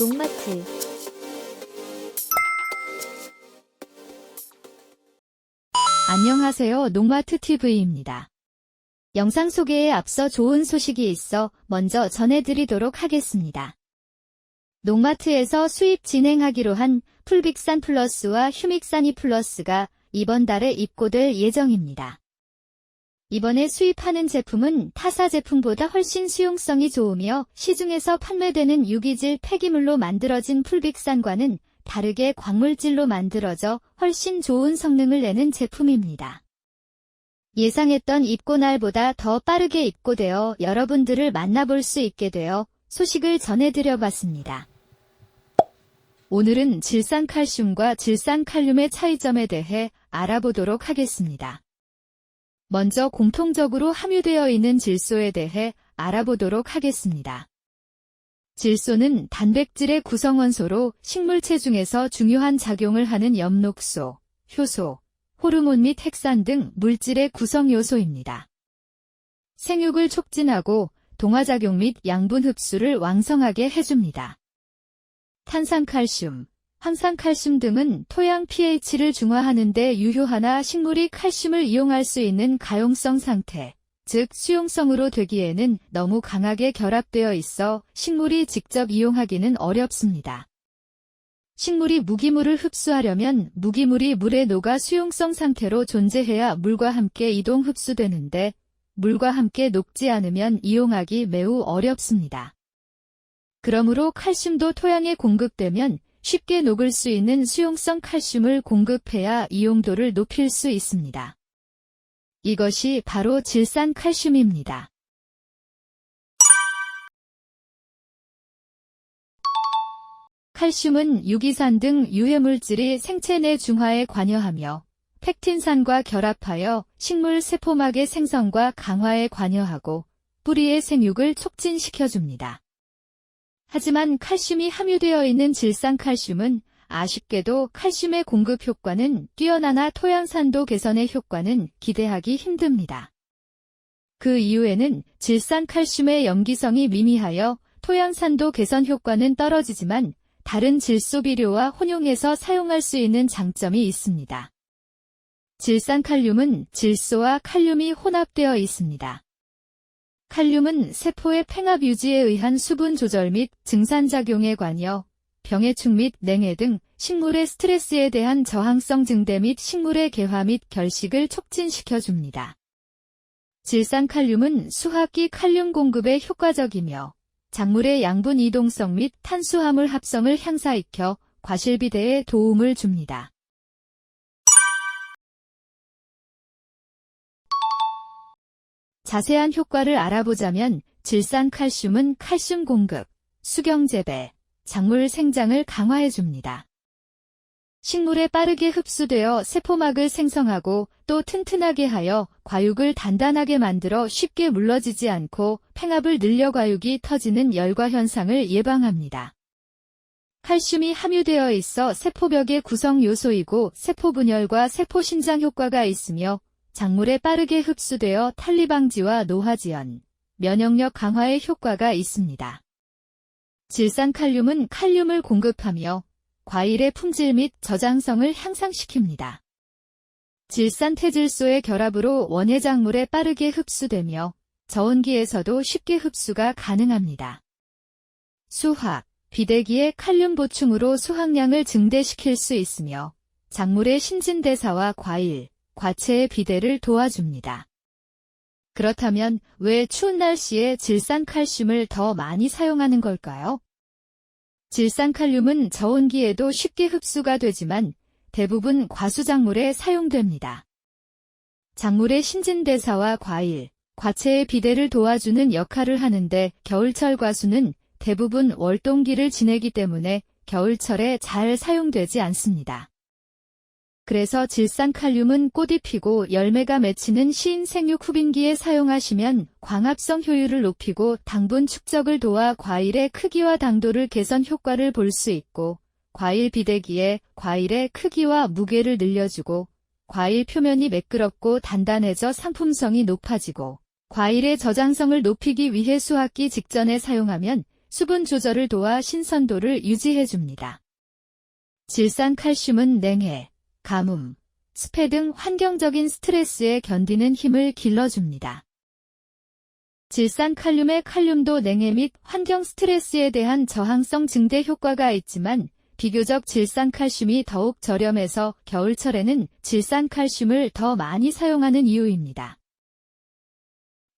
농마트 안녕하세요. 농마트 TV입니다. 영상 소개에 앞서 좋은 소식이 있어 먼저 전해드리도록 하겠습니다. 농마트에서 수입 진행하기로 한 풀빅산 플러스와 휴믹사니 플러스가 이번 달에 입고될 예정입니다. 이번에 수입하는 제품은 타사 제품보다 훨씬 수용성이 좋으며 시중에서 판매되는 유기질 폐기물로 만들어진 풀빅산과는 다르게 광물질로 만들어져 훨씬 좋은 성능을 내는 제품입니다. 예상했던 입고날보다 더 빠르게 입고되어 여러분들을 만나볼 수 있게 되어 소식을 전해드려봤습니다. 오늘은 질산칼슘과 질산칼륨의 차이점에 대해 알아보도록 하겠습니다. 먼저 공통적으로 함유되어 있는 질소에 대해 알아보도록 하겠습니다. 질소는 단백질의 구성원소로 식물체 중에서 중요한 작용을 하는 엽록소, 효소, 호르몬 및 핵산 등 물질의 구성 요소입니다. 생육을 촉진하고 동화작용 및 양분 흡수를 왕성하게 해줍니다. 탄산칼슘, 황산칼슘 등은 토양 pH를 중화하는 데 유효하나 식물이 칼슘을 이용할 수 있는 가용성 상태, 즉 수용성으로 되기에는 너무 강하게 결합되어 있어 식물이 직접 이용하기는 어렵습니다. 식물이 무기물을 흡수하려면 무기물이 물에 녹아 수용성 상태로 존재해야 물과 함께 이동 흡수되는데 물과 함께 녹지 않으면 이용하기 매우 어렵습니다. 그러므로 칼슘도 토양에 공급되면 쉽게 녹을 수 있는 수용성 칼슘을 공급해야 이용도를 높일 수 있습니다. 이것이 바로 질산 칼슘입니다. 칼슘은 유기산 등 유해물질이 생체 내 중화에 관여하며 팩틴산과 결합하여 식물 세포막의 생성과 강화에 관여하고 뿌리의 생육을 촉진시켜줍니다. 하지만 칼슘이 함유되어 있는 질산칼슘은 아쉽게도 칼슘의 공급 효과는 뛰어나나 토양 산도 개선의 효과는 기대하기 힘듭니다. 그 이유에는 질산칼슘의 염기성이 미미하여 토양 산도 개선 효과는 떨어지지만 다른 질소 비료와 혼용해서 사용할 수 있는 장점이 있습니다. 질산칼륨은 질소와 칼륨이 혼합되어 있습니다. 칼륨은 세포의 팽합 유지에 의한 수분 조절 및 증산작용에 관여, 병해충 및 냉해 등 식물의 스트레스에 대한 저항성 증대 및 식물의 개화 및 결식을 촉진시켜줍니다. 질산칼륨은 수학기 칼륨 공급에 효과적이며 작물의 양분 이동성 및 탄수화물 합성을 향상시켜 과실비대에 도움을 줍니다. 자세한 효과를 알아보자면 질산 칼슘은 칼슘 공급, 수경 재배, 작물 생장을 강화해줍니다. 식물에 빠르게 흡수되어 세포막을 생성하고 또 튼튼하게 하여 과육을 단단하게 만들어 쉽게 물러지지 않고 팽압을 늘려 과육이 터지는 열과 현상을 예방합니다. 칼슘이 함유되어 있어 세포벽의 구성 요소이고 세포 분열과 세포 신장 효과가 있으며 작물에 빠르게 흡수되어 탈리 방지와 노화 지연, 면역력 강화의 효과가 있습니다. 질산칼륨은 칼륨을 공급하며 과일의 품질 및 저장성을 향상시킵니다. 질산태질소의 결합으로 원예작물에 빠르게 흡수되며 저온기에서도 쉽게 흡수가 가능합니다. 수확, 비대기의 칼륨 보충으로 수확량을 증대시킬 수 있으며 작물의 신진대사와 과일, 과체의 비대를 도와줍니다. 그렇다면 왜 추운 날씨에 질산칼슘을 더 많이 사용하는 걸까요? 질산칼륨은 저온기에도 쉽게 흡수가 되지만 대부분 과수작물에 사용됩니다. 작물의 신진대사와 과일, 과체의 비대를 도와주는 역할을 하는데 겨울철 과수는 대부분 월동기를 지내기 때문에 겨울철에 잘 사용되지 않습니다. 그래서 질산칼륨은 꽃이 피고 열매가 맺히는 시인 생육 후빈기에 사용하시면 광합성 효율을 높이고 당분 축적을 도와 과일의 크기와 당도를 개선 효과를 볼 수 있고 과일 비대기에 과일의 크기와 무게를 늘려주고 과일 표면이 매끄럽고 단단해져 상품성이 높아지고 과일의 저장성을 높이기 위해 수확기 직전에 사용하면 수분 조절을 도와 신선도를 유지해줍니다. 질산칼슘은 냉해, 가뭄, 습해 등 환경적인 스트레스에 견디는 힘을 길러줍니다. 질산 칼륨의 칼륨도 냉해 및 환경 스트레스에 대한 저항성 증대 효과가 있지만 비교적 질산 칼슘이 더욱 저렴해서 겨울철에는 질산 칼슘을 더 많이 사용하는 이유입니다.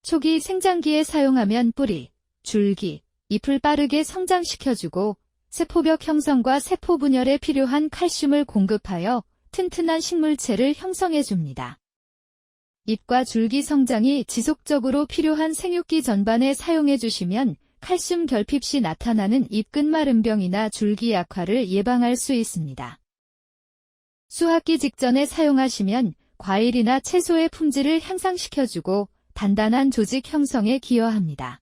초기 생장기에 사용하면 뿌리, 줄기, 잎을 빠르게 성장시켜주고 세포벽 형성과 세포 분열에 필요한 칼슘을 공급하여 튼튼한 식물체를 형성해줍니다. 잎과 줄기 성장이 지속적으로 필요한 생육기 전반에 사용해 주시면 칼슘 결핍 시 나타나는 잎 끝마름병이나 줄기 약화를 예방할 수 있습니다. 수확기 직전에 사용하시면 과일이나 채소의 품질을 향상시켜주고 단단한 조직 형성에 기여합니다.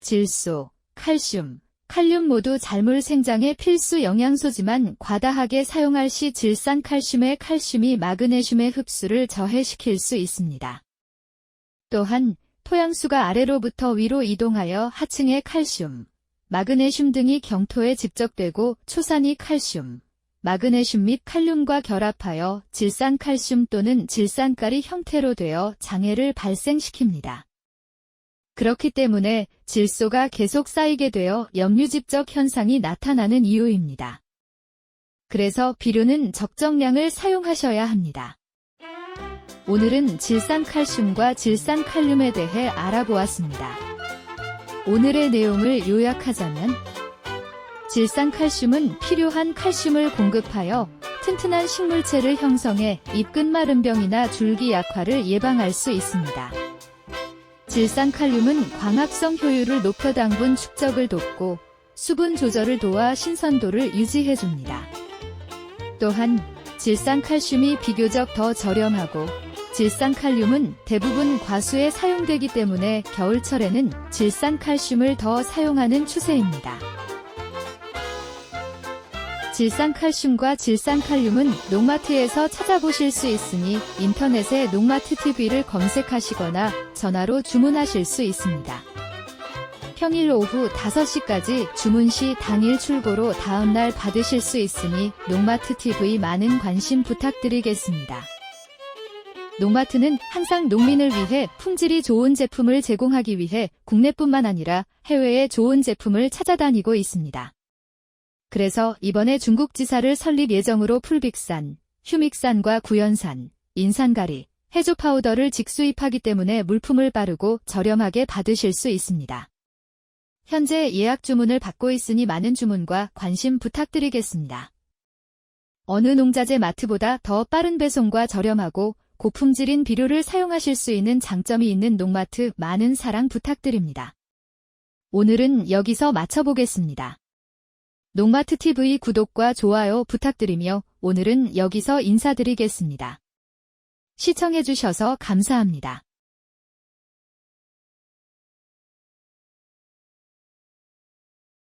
질소, 칼슘, 칼륨 모두 작물 생장의 필수 영양소지만 과다하게 사용할 시 질산 칼슘의 칼슘이 마그네슘의 흡수를 저해시킬 수 있습니다. 또한 토양수가 아래로부터 위로 이동하여 하층의 칼슘, 마그네슘 등이 경토에 집적되고 초산이 칼슘, 마그네슘 및 칼륨과 결합하여 질산칼슘 또는 질산가리 형태로 되어 장애를 발생시킵니다. 그렇기 때문에 질소가 계속 쌓이게 되어 염류집적 현상이 나타나는 이유입니다. 그래서 비료는 적정량을 사용하셔야 합니다. 오늘은 질산칼슘과 질산칼륨에 대해 알아보았습니다. 오늘의 내용을 요약하자면 질산칼슘은 필요한 칼슘을 공급하여 튼튼한 식물체를 형성해 잎 끝 마름병이나 줄기 약화를 예방할 수 있습니다. 질산칼륨은 광합성 효율을 높여 당분 축적을 돕고 수분 조절을 도와 신선도를 유지해줍니다. 또한 질산칼슘이 비교적 더 저렴하고 질산칼륨은 대부분 과수에 사용되기 때문에 겨울철에는 질산칼슘을 더 사용하는 추세입니다. 질산칼슘과 질산칼륨은 농마트에서 찾아보실 수 있으니 인터넷에 농마트 TV를 검색하시거나 전화로 주문하실 수 있습니다. 평일 오후 5시까지 주문 시 당일 출고로 다음날 받으실 수 있으니 농마트 TV 많은 관심 부탁드리겠습니다. 농마트는 항상 농민을 위해 품질이 좋은 제품을 제공하기 위해 국내뿐만 아니라 해외에 좋은 제품을 찾아다니고 있습니다. 그래서 이번에 중국 지사를 설립 예정으로 풀빅산, 휴믹산과 구연산, 인산가리, 해조 파우더를 직수입하기 때문에 물품을 빠르고 저렴하게 받으실 수 있습니다. 현재 예약 주문을 받고 있으니 많은 주문과 관심 부탁드리겠습니다. 어느 농자재 마트보다 더 빠른 배송과 저렴하고 고품질인 비료를 사용하실 수 있는 장점이 있는 농마트 많은 사랑 부탁드립니다. 오늘은 여기서 마쳐보겠습니다. 농마트 TV 구독과 좋아요 부탁드리며 오늘은 여기서 인사드리겠습니다. 시청해주셔서 감사합니다.